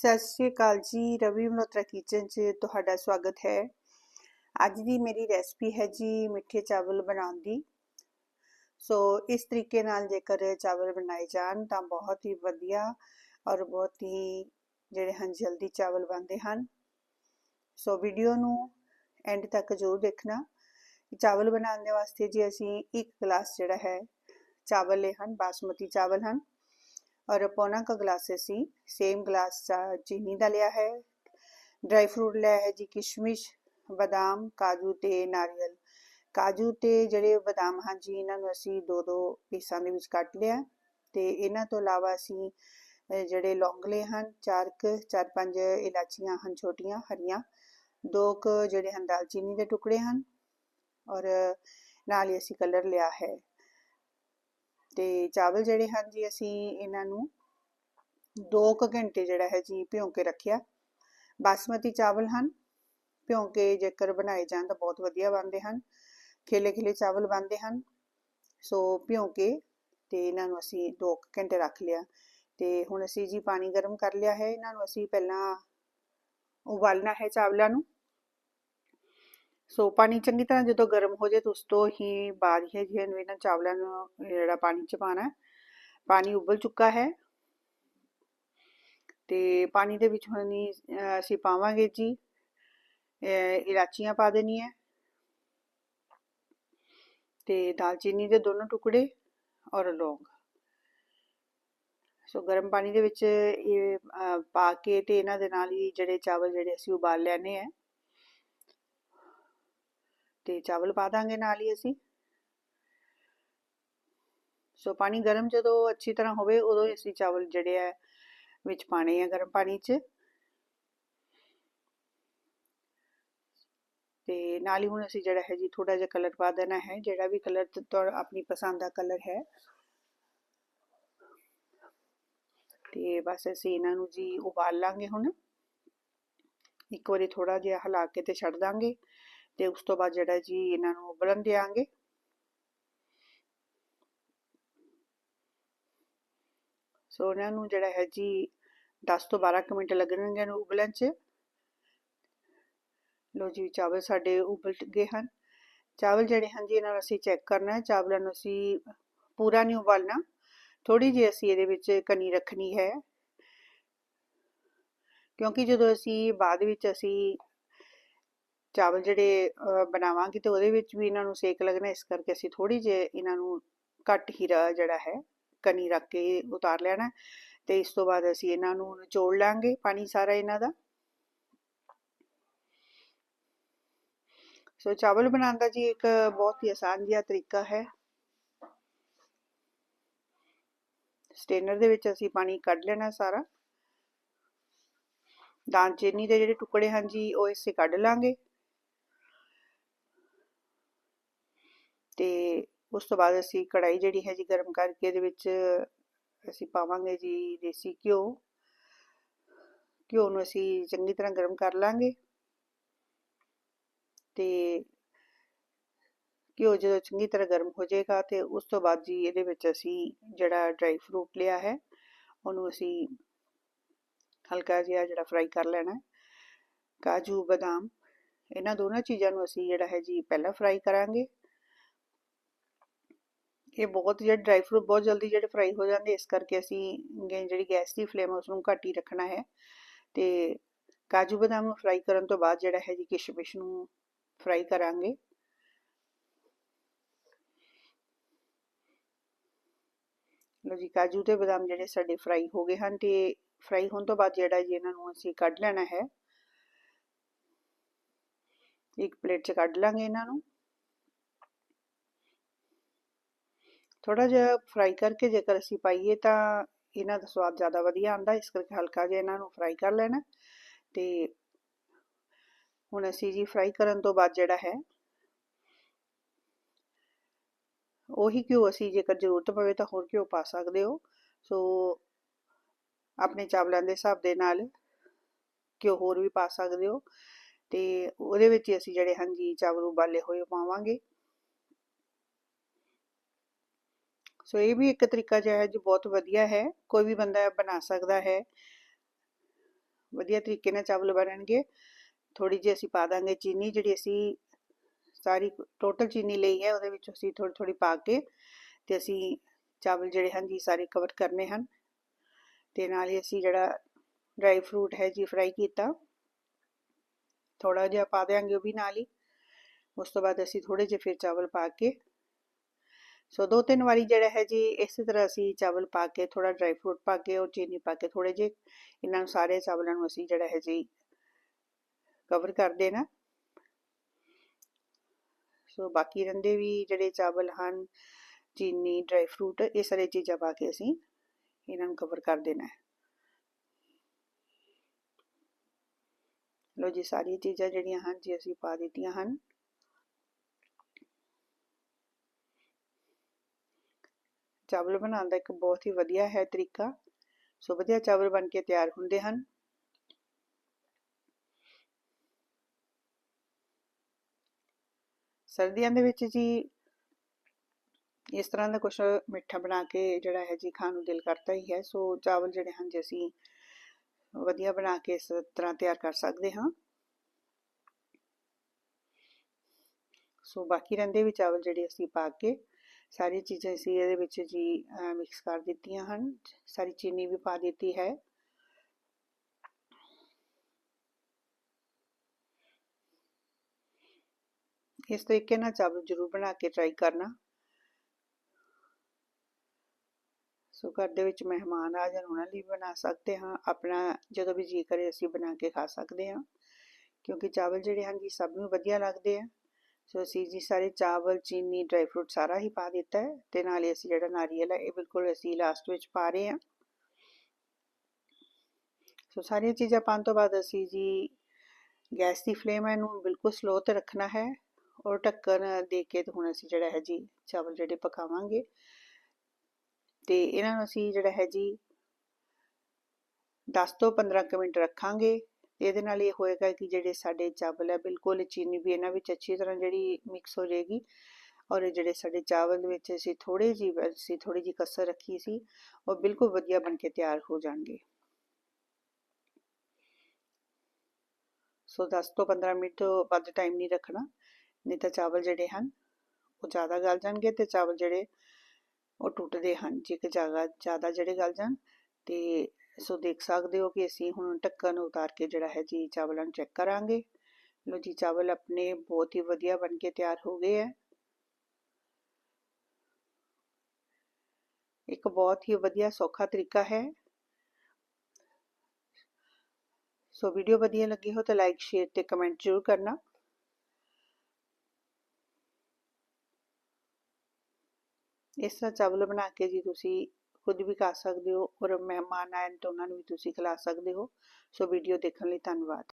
ਸਤਿ ਸ਼੍ਰੀ ਅਕਾਲ ਜੀ, ਰਵੀ ਮਲਹੋਤਰਾ ਕਿਚਨ 'ਚ ਤੁਹਾਡਾ ਸਵਾਗਤ ਹੈ। ਅੱਜ ਦੀ ਮੇਰੀ ਰੈਸਪੀ ਹੈ ਜੀ ਮਿੱਠੇ ਚਾਵਲ ਬਣਾਉਣ ਦੀ। ਸੋ ਇਸ ਤਰੀਕੇ ਨਾਲ ਜੇਕਰ ਚਾਵਲ ਬਣਾਏ ਜਾਣ ਤਾਂ ਬਹੁਤ ਹੀ ਵਧੀਆ ਔਰ ਬਹੁਤ ਹੀ ਜਿਹੜੇ ਹਨ, ਜਲਦੀ ਚਾਵਲ ਬਣਦੇ ਹਨ। ਸੋ ਵੀਡੀਓ ਨੂੰ ਐਂਡ ਤੱਕ ਜ਼ਰੂਰ ਦੇਖਣਾ। ਚਾਵਲ ਬਣਾਉਣ ਦੇ ਵਾਸਤੇ ਜੀ ਅਸੀਂ ਇੱਕ ਗਲਾਸ ਜਿਹੜਾ ਹੈ, ਚਾਵਲ ਲਏ ਹਨ, ਬਾਸਮਤੀ ਚਾਵਲ ਹਨ। ਔਰ ਪੌਣਾ ਕ ਗਲਾਸ ਅਸੀਂ ਸੇਮ ਗਲਾਸ ਚੀਨੀ ਦਾ ਲਿਆ ਹੈ ਡਰਾਈ ਫਰੂਟ ਲਿਆ ਹੈ ਜੀ ਕਿਸ਼ਮਿਸ਼ ਬਦਾਮ ਕਾਜੂ ਤੇ ਨਾਰੀਅਲ ਕਾਜੂ ਤੇ ਜਿਹੜੇ ਬਦਾਮ ਹਨ ਜੀ ਇਹਨਾਂ ਨੂੰ ਅਸੀਂ ਦੋ ਦੋ ਪੀਸਾਂ ਦੇ ਵਿੱਚ ਕੱਟ ਲਿਆ ਤੇ ਇਹਨਾਂ ਤੋਂ ਇਲਾਵਾ ਅਸੀਂ ਜਿਹੜੇ ਲੌਂਗਲੇ ਹਨ ਚਾਰ ਕ ਚਾਰ ਪੰਜ ਇਲਾਚੀਆਂ ਹਨ ਛੋਟੀਆਂ ਹਰੀਆਂ ਦੋ ਕ ਜਿਹੜੇ ਹਨ ਦਾਲਚੀਨੀ ਦੇ ਟੁਕੜੇ ਹਨ ਔਰ ਨਾਲ ਹੀ ਅਸੀਂ ਕਲਰ ਲਿਆ ਹੈ ਤੇ ਚਾਵਲ ਜਿਹੜੇ ਹਨ ਜੀ, ਅਸੀਂ ਇਹਨਾਂ ਨੂੰ 2 ਘੰਟੇ ਜਿਹੜਾ ਹੈ ਜੀ ਭਿਉਂ ਕੇ ਰੱਖਿਆ। ਬਾਸਮਤੀ ਚਾਵਲ ਹਨ, ਭਿਉਂ ਕੇ ਜੇਕਰ ਬਣਾਏ ਜਾਣ ਤਾਂ ਬਹੁਤ ਵਧੀਆ ਬਣਦੇ ਹਨ। ਖੇਲੇ ਖੇਲੇ ਚਾਵਲ ਬਣਦੇ ਹਨ। ਸੋ ਭਿਉਂ ਕੇ ਤੇ ਇਹਨਾਂ ਨੂੰ ਅਸੀਂ 2 ਘੰਟੇ ਰੱਖ ਲਿਆ। ਤੇ ਹੁਣ ਅਸੀਂ ਜੀ ਪਾਣੀ ਗਰਮ ਕਰ ਲਿਆ ਹੈ। ਇਹਨਾਂ ਨੂੰ ਅਸੀਂ ਪਹਿਲਾਂ ਉਬਾਲਣਾ ਹੈ ਚਾਵਲਾਂ ਨੂੰ। ਸੋ ਪਾਣੀ ਚੰਗੀ ਤਰ੍ਹਾਂ ਜਦੋਂ ਗਰਮ ਹੋ ਜਾਏ ਤਾਂ ਉਸ ਤੋਂ ਹੀ ਬਾਅਦ ਹੀ ਜਿਹਨੂੰ ਇਹਨਾਂ ਚਾਵਲਾਂ ਨੂੰ ਜਿਹੜਾ ਪਾਣੀ ਚ ਪਾਣਾ ਪਾਣੀ ਉਬਲ ਚੁੱਕਾ ਹੈ। ਤੇ ਪਾਣੀ ਦੇ ਵਿੱਚ ਹੁਣ ਅਸੀਂ ਪਾਵਾਂਗੇ ਜੀ। ਇਲਾਚੀਆਂ ਪਾ ਦੇਣੀ ਹੈ। ਤੇ ਦਾਲਚੀਨੀ ਦੇ ਦੋਨੋਂ ਟੁਕੜੇ ਔਰ ਲੌਂਗ। ਸੋ ਗਰਮ ਪਾਣੀ ਦੇ ਵਿੱਚ ਇਹ ਪਾ ਕੇ ਤੇ ਇਹਨਾਂ ਦੇ ਨਾਲ ਹੀ ਜਿਹੜੇ ਚਾਵਲ ਜਿਹੜੇ ਅਸੀਂ ਉਬਾਲ ਲੈਣੇ ਆ ਤੇ ਚਾਵਲ ਪਾ ਦਾਂਗੇ ਨਾਲ ਹੀ ਅਸੀਂ। ਸੋ ਪਾਣੀ ਗਰਮ ਜਦੋਂ ਅੱਛੀ ਤਰ੍ਹਾਂ ਹੋਵੇ, ਉਦੋਂ ਅਸੀਂ ਚਾਵਲ ਜਿਹੜੇ ਆ, ਵਿੱਚ ਪਾਣੇ ਆ ਗਰਮ ਪਾਣੀ 'ਚ। ਤੇ ਨਾਲ ਹੀ ਹੁਣ ਅਸੀਂ ਜਿਹੜਾ ਹੈ ਜੀ ਥੋੜਾ ਜਿਹਾ ਕਲਰ ਪਾ ਦੇਣਾ ਹੈ, ਜਿਹੜਾ ਵੀ ਕਲਰ ਤੁਹਾਡਾ ਆਪਣੀ ਪਸੰਦ ਦਾ ਕਲਰ ਹੈ। ਤੇ ਬਸ ਅਸੀਂ ਇਹਨਾਂ ਨੂੰ ਜੀ ਉਬਾਲ ਲਾਂਗੇ ਹੁਣ। ਇੱਕ ਵਾਰੀ ਥੋੜਾ ਜਿਹਾ ਹਿਲਾ ਕੇ ਤੇ ਛੱਡ ਦਾਂਗੇ। ਤੇ ਉਸ ਤੋਂ ਬਾਅਦ ਜਿਹੜਾ ਜੀ ਇਹਨਾਂ ਨੂੰ ਉਬਲਣ ਦੇਾਂਗੇ ਸੋ ਇਹਨਾਂ ਨੂੰ ਜਿਹੜਾ ਹੈ ਜੀ 10 ਤੋਂ 12 ਮਿੰਟ ਲੱਗਣਗੇ ਇਹਨੂੰ ਉਬਲਣ 'ਚ। ਲੋ ਜੀ, ਚਾਵਲ ਸਾਡੇ ਉਬਲ ਗਏ ਹਨ। ਚਾਵਲ ਜਿਹੜੇ ਹਨ ਜੀ, ਇਹਨਾਂ ਨੂੰ ਅਸੀਂ ਚੈੱਕ ਕਰਨਾ ਹੈ। ਚਾਵਲਾਂ ਨੂੰ ਅਸੀਂ ਪੂਰਾ ਨਹੀਂ ਉਬਾਲਣਾ। ਥੋੜੀ ਜਿਹੀ ਅਸੀਂ ਇਹਦੇ ਵਿੱਚ ਕਨੀ ਰੱਖਣੀ ਹੈ। ਕਿਉਂਕਿ ਜਦੋਂ ਅਸੀਂ ਬਾਅਦ ਵਿੱਚ ਅਸੀਂ ਚਾਵਲ ਜਿਹੜੇ ਬਣਾਵਾਂਗੇ ਤੇ ਉਹਦੇ ਵਿੱਚ ਵੀ ਇਹਨਾਂ ਨੂੰ ਸੇਕ ਲੱਗਣਾ, ਇਸ ਕਰਕੇ ਅਸੀਂ ਥੋੜੀ ਜਿਹੀ ਇਹਨਾਂ ਨੂੰ ਘੱਟ ਹੀ ਜਿਹੜਾ ਹੈ ਕਨੀ ਰੱਖ ਕੇ ਉਤਾਰ ਲੈਣਾ ਤੇ ਇਸ ਤੋਂ ਬਾਅਦ ਅਸੀਂ ਇਹਨਾਂ ਨੂੰ ਨਿਚੋੜ ਲਾਂਗੇ ਪਾਣੀ ਸਾਰਾ ਇਹਨਾਂ ਦਾ। ਸੋ ਚਾਵਲ ਬਣਾਉਣ ਦਾ ਜੀ ਇੱਕ ਬਹੁਤ ਹੀ ਆਸਾਨ ਜਿਹਾ ਤਰੀਕਾ ਹੈ। ਸਟੇਨਰ ਦੇ ਵਿੱਚ ਅਸੀਂ ਪਾਣੀ ਕੱਢ ਲੈਣਾ ਸਾਰਾ। ਦਾਲਚੀਨੀ ਦੇ ਜਿਹੜੇ ਟੁਕੜੇ ਹਨ ਜੀ, ਉਹ ਇਸੇ ਕੱਢ ਲਾਂਗੇ ਤੇ ਉਸ ਤੋਂ ਬਾਅਦ ਅਸੀਂ ਕੜਾਈ ਜਿਹੜੀ ਹੈ ਜੀ ਗਰਮ ਕਰਕੇ ਇਹਦੇ ਵਿੱਚ ਅਸੀਂ ਪਾਵਾਂਗੇ ਜੀ ਦੇਸੀ ਘਿਓ। ਘਿਓ ਨੂੰ ਅਸੀਂ ਚੰਗੀ ਤਰ੍ਹਾਂ ਗਰਮ ਕਰ ਲਾਂਗੇ। ਤੇ ਘਿਓ ਜਦੋਂ ਚੰਗੀ ਤਰ੍ਹਾਂ ਗਰਮ ਹੋ ਜਾਏਗਾ ਤੇ ਉਸ ਤੋਂ ਬਾਅਦ ਜੀ ਇਹਦੇ ਵਿੱਚ ਅਸੀਂ ਜਿਹੜਾ ਡਰਾਈ ਫਰੂਟ ਲਿਆ ਹੈ, ਉਹਨੂੰ ਅਸੀਂ ਹਲਕਾ ਜਿਹਾ ਜਿਹੜਾ ਫਰਾਈ ਕਰ ਲੈਣਾ ਹੈ। ਕਾਜੂ, ਬਦਾਮ, ਇਹਨਾਂ ਦੋਨਾਂ ਚੀਜ਼ਾਂ ਨੂੰ ਅਸੀਂ ਜਿਹੜਾ ਹੈ ਜੀ ਪਹਿਲਾਂ ਫਰਾਈ ਕਰਾਂਗੇ। ਇਹ ਬਹੁਤ ਜਿਹੜੇ ਡਰਾਈ ਫਰੂਟ ਬਹੁਤ ਜਲਦੀ ਜਿਹੜੇ ਫਰਾਈ ਹੋ ਜਾਂਦੇ, ਇਸ ਕਰਕੇ ਅਸੀਂ ਜਿਹੜੀ ਗੈਸ ਦੀ ਫਲੇਮ ਉਸ ਨੂੰ ਘੱਟ ਹੀ ਰੱਖਣਾ ਹੈ। ਤੇ ਕਾਜੂ ਬਦਾਮ ਨੂੰ ਫਰਾਈ ਕਰਨ ਤੋਂ ਬਾਅਦ ਜਿਹੜਾ ਹੈ ਜੀ ਕਿਸ਼ਮਿਸ਼ ਨੂੰ ਫਰਾਈ ਕਰਾਂਗੇ। ਲੋ ਜੀ, ਕਾਜੂ ਤੇ ਬਦਾਮ ਜਿਹੜੇ ਸਾਡੇ ਫਰਾਈ ਹੋ ਗਏ ਹਨ ਤੇ ਫਰਾਈ ਹੋਣ ਤੋਂ ਬਾਅਦ ਜਿਹੜਾ ਜੀ ਇਹਨਾਂ ਨੂੰ ਅਸੀਂ ਕੱਢ ਲੈਣਾ ਹੈ। ਇੱਕ ਪਲੇਟ 'ਚ ਕੱਢ ਲਾਂਗੇ ਇਹਨਾਂ ਨੂੰ। ਥੋੜਾ ਜਿਹਾ ਫਰਾਈ ਕਰਕੇ ਜੇਕਰ ਅਸੀਂ ਪਾਈਏ ਤਾਂ ਇਹਨਾਂ ਦਾ ਸਵਾਦ ਜ਼ਿਆਦਾ ਵਧੀਆ ਆਉਂਦਾ, ਇਸ ਕਰਕੇ ਹਲਕਾ ਜਿਹਾ ਇਹਨਾਂ ਨੂੰ ਫਰਾਈ ਕਰ ਲੈਣਾ। ਤੇ ਹੁਣ ਅਸੀਂ ਜੀ ਫਰਾਈ ਕਰਨ ਤੋਂ ਬਾਅਦ ਜਿਹੜਾ ਹੈ, ਉਹੀ ਘਿਓ ਅਸੀਂ ਜੇਕਰ ਜ਼ਰੂਰਤ ਪਵੇ ਤਾਂ ਹੋਰ ਘਿਓ ਪਾ ਸਕਦੇ ਹੋ। ਸੋ ਆਪਣੇ ਚਾਵਲਾਂ ਦੇ ਹਿਸਾਬ ਦੇ ਨਾਲ ਘਿਓ ਹੋਰ ਵੀ ਪਾ ਸਕਦੇ ਹੋ। ਤੇ ਉਹਦੇ ਵਿੱਚ ਅਸੀਂ ਜਿਹੜੇ ਹਾਂਜੀ ਚਾਵਲ ਉਬਾਲੇ ਹੋਏ ਪਾਵਾਂਗੇ। ਸੋ ਇਹ ਵੀ ਇੱਕ ਤਰੀਕਾ ਜਿਹਾ ਹੈ ਜੋ ਬਹੁਤ ਵਧੀਆ ਹੈ, ਕੋਈ ਵੀ ਬੰਦਾ ਬਣਾ ਸਕਦਾ ਹੈ। ਵਧੀਆ ਤਰੀਕੇ ਨਾਲ ਚਾਵਲ ਬਣਨਗੇ। ਥੋੜੀ ਜਿਹੀ ਅਸੀਂ ਪਾ ਦਾਂਗੇ ਚੀਨੀ, ਜਿਹੜੀ ਅਸੀਂ ਸਾਰੀ ਟੋਟਲ ਚੀਨੀ ਲਈ ਹੈ, ਉਹਦੇ ਵਿੱਚ ਅਸੀਂ ਥੋੜੀ ਥੋੜੀ ਪਾ ਕੇ ਤੇ ਅਸੀਂ ਚਾਵਲ ਜਿਹੜੇ ਹਨ, ਜੀ ਸਾਰੇ ਕਵਰ ਕਰਨੇ ਹਨ। ਤੇ ਨਾਲ ਹੀ ਅਸੀਂ ਜਿਹੜਾ ਡਰਾਈ ਫਰੂਟ ਹੈ, ਜੀ ਫਰਾਈ ਕੀਤਾ। ਥੋੜਾ ਜਿਹਾ ਪਾ ਦੇਾਂਗੇ ਉਹ ਵੀ ਨਾਲ ਹੀ। ਉਸ ਤੋਂ ਬਾਅਦ ਅਸੀਂ ਥੋੜੇ ਜਿਹੇ ਫਿਰ ਚਾਵਲ ਪਾ ਕੇ ਸੋ ਦੋ ਤਿੰਨ ਵਾਰੀ ਜਿਹੜਾ ਹੈ ਜੀ, ਇਸੇ ਤਰ੍ਹਾਂ ਅਸੀਂ ਚਾਵਲ ਪਾ ਕੇ ਥੋੜਾ ਡਰਾਈ ਫਰੂਟ ਪਾ ਕੇ ਔਰ ਚੀਨੀ ਪਾ ਕੇ ਥੋੜੇ ਜਿਹੇ, ਇਹਨਾਂ ਨੂੰ ਸਾਰੇ ਚਾਵਲਾਂ ਨੂੰ ਅਸੀਂ ਜਿਹੜਾ ਹੈ ਜੀ ਕਵਰ ਕਰ ਦੇਣਾ। ਸੋ ਬਾਕੀ ਰਹਿੰਦੇ ਵੀ ਜਿਹੜੇ ਚਾਵਲ ਹਨ, ਚੀਨੀ ਡਰਾਈ ਫਰੂਟ ਇਹ ਸਾਰੇ ਚੀਜ਼ਾਂ ਪਾ ਕੇ ਅਸੀਂ ਇਹਨਾਂ ਨੂੰ ਕਵਰ ਕਰ ਦੇਣਾ ਹੈ। ਲੋ ਜੀ, ਸਾਰੀਆਂ ਚੀਜ਼ਾਂ ਜਿਹੜੀਆਂ ਹਨ ਜੀ, ਅਸੀਂ ਪਾ ਦਿੱਤੀਆਂ ਹਨ। ਚਾਵਲ ਬਣਾਉਣ ਦਾ ਇੱਕ ਬਹੁਤ ਹੀ ਵਧੀਆ ਹੈ ਤਰੀਕਾ। ਸੋ ਵਧੀਆ ਚਾਵਲ ਬਣ ਕੇ ਤਿਆਰ ਹੁੰਦੇ ਹਨ। ਸਰਦੀਆਂ ਦੇ ਵਿੱਚ ਜੀ ਇਸ ਤਰ੍ਹਾਂ ਦਾ ਕੁਝ ਮਿੱਠਾ ਬਣਾ ਕੇ ਜਿਹੜਾ ਹੈ ਜੀ ਖਾਣ ਨੂੰ ਦਿਲ ਕਰਦਾ ਹੀ ਹੈ। ਸੋ ਚਾਵਲ ਜਿਹੜੇ ਹਨ ਜੀ ਅਸੀਂ ਵਧੀਆ ਬਣਾ ਕੇ ਇਸ ਤਰ੍ਹਾਂ ਤਿਆਰ ਕਰ ਸਕਦੇ ਹਾਂ। ਸੋ ਬਾਕੀ ਰਹਿੰਦੇ ਵੀ ਚਾਵਲ ਜਿਹੜੇ ਅਸੀਂ ਪਾ ਕੇ ਸਾਰੀਆਂ ਚੀਜ਼ਾਂ ਅਸੀਂ ਇਹਦੇ ਵਿੱਚ ਜੀ ਮਿਕਸ ਕਰ ਦਿੱਤੀਆਂ ਹਨ। ਸਾਰੀ ਚੀਨੀ ਵੀ ਪਾ ਦਿੱਤੀ ਹੈ। ਇਸ ਤਰੀਕੇ ਨਾਲ ਚਾਵਲ ਜ਼ਰੂਰ ਬਣਾ ਕੇ ਟਰਾਈ ਕਰਨਾ। ਸੋ ਘਰ ਦੇ ਵਿੱਚ ਮਹਿਮਾਨ ਆ ਜਾਣ, ਉਹਨਾਂ ਲਈ ਬਣਾ ਸਕਦੇ ਹਾਂ। ਆਪਣਾ ਜਦੋਂ ਵੀ ਜੀ ਕਰੇ ਅਸੀਂ ਬਣਾ ਕੇ ਖਾ ਸਕਦੇ ਹਾਂ। ਕਿਉਂਕਿ ਚਾਵਲ ਜਿਹੜੇ ਹਨ ਜੀ, ਸਭ ਨੂੰ ਵਧੀਆ ਲੱਗਦੇ ਆ। ਸੋ ਅਸੀਂ ਜੀ ਸਾਰੇ ਚਾਵਲ, ਚੀਨੀ ਡਰਾਈ ਫਰੂਟ ਸਾਰਾ ਹੀ ਪਾ ਦਿੱਤਾ ਹੈ ਤੇ ਨਾਲੇ ਅਸੀਂ ਜਿਹੜਾ ਨਾਰੀਅਲ ਹੈ ਇਹ ਬਿਲਕੁਲ ਅਸੀਂ ਲਾਸਟ ਵਿੱਚ ਪਾ ਰਹੇ ਹਾਂ। ਸੋ ਸਾਰੀਆਂ ਚੀਜ਼ਾਂ ਪਾਉਣ ਤੋਂ ਬਾਅਦ ਅਸੀਂ ਜੀ ਗੈਸ ਦੀ ਫਲੇਮ ਇਹਨੂੰ ਬਿਲਕੁਲ ਸਲੋ ਤੇ ਰੱਖਣਾ ਹੈ ਔਰ ਢੱਕਣ ਦੇ ਕੇ ਤੇ ਹੁਣ ਅਸੀਂ ਜਿਹੜਾ ਹੈ ਜੀ ਚਾਵਲ ਜਿਹੜੇ ਪਕਾਵਾਂਗੇ। ਤੇ ਇਹਨਾਂ ਨੂੰ ਅਸੀਂ ਜਿਹੜਾ ਹੈ ਜੀ 10 ਤੋਂ 15 ਮਿੰਟ ਰੱਖਾਂਗੇ। ਇਹਦੇ ਨਾਲ ਇਹ ਹੋਏਗਾ ਕਿ ਜਿਹੜੇ ਸਾਡੇ ਚਾਵਲ ਹੈ ਬਿਲਕੁਲ ਚੀਨੀ ਵੀ ਇਹਨਾਂ ਵਿੱਚ ਅੱਛੀ ਤਰ੍ਹਾਂ ਜਿਹੜੀ ਮਿਕਸ ਹੋ ਜਾਏਗੀ ਔਰ ਜਿਹੜੇ ਸਾਡੇ ਚਾਵਲ ਵਿੱਚ ਅਸੀਂ ਥੋੜੇ ਜੀ ਅਸੀਂ ਥੋੜੀ ਜੀ ਕਸਰ ਰੱਖੀ ਸੀ, ਉਹ ਬਿਲਕੁਲ ਵਧੀਆ ਬਣ ਕੇ ਤਿਆਰ ਹੋ ਜਾਣਗੇ। ਸੋ 10 ਤੋਂ 15 ਮਿੰਟ ਤੋਂ ਵੱਧ ਟਾਈਮ ਨਹੀਂ ਰੱਖਣਾ, ਨਹੀਂ ਤਾਂ ਚਾਵਲ ਜਿਹੜੇ ਹਨ, ਉਹ ਜ਼ਿਆਦਾ ਗਲ ਜਾਣਗੇ ਤੇ ਚਾਵਲ ਜਿਹੜੇ ਉਹ ਟੁੱਟਦੇ ਹਨ, ਜੇ ਕਿ ਜ਼ਿਆਦਾ ਜ਼ਿਆਦਾ ਜਿਹੜੇ ਗਲ ਜਾਣ ਤੇ ਸੋ ਦੇਖ ਸਕਦੇ ਹੋ ਕਿ ਅਸੀਂ ਹੁਣ ਢੱਕਣ ਉਤਾਰ ਕੇ ਜਿਹੜਾ ਹੈ ਜੀ ਚਾਵਲਾਂ ਨੂੰ ਚੈੱਕ ਕਰਾਂਗੇ। ਲੋ ਜੀ, ਚਾਵਲ ਆਪਣੇ ਬਹੁਤ ਹੀ ਵਧੀਆ ਬਣ ਕੇ ਤਿਆਰ ਹੋ ਗਏ ਹੈ। ਇੱਕ ਬਹੁਤ ਹੀ ਵਧੀਆ ਸੌਖਾ ਤਰੀਕਾ ਹੈ। ਸੋ ਵੀਡੀਓ ਵਧੀਆ ਲੱਗੀ ਹੋ ਤਾਂ ਲਾਈਕ ਸ਼ੇਅਰ ਤੇ ਕਮੈਂਟ ਜ਼ਰੂਰ ਕਰਨਾ। ਇਸ ਤਰ੍ਹਾਂ ਚਾਵਲ ਬਣਾ ਕੇ ਜੀ ਤੁਸੀਂ ਖੁਦ ਵੀ ਖਾ ਸਕਦੇ ਹੋ ਔਰ ਮਹਿਮਾਨ ਆਏ ਤਾਂ ਉਹਨਾਂ ਨੂੰ ਵੀ ਤੁਸੀਂ ਖਿਲਾ ਸਕਦੇ ਹੋ। ਸੋ ਵੀਡੀਓ ਦੇਖਣ ਲਈ ਧੰਨਵਾਦ।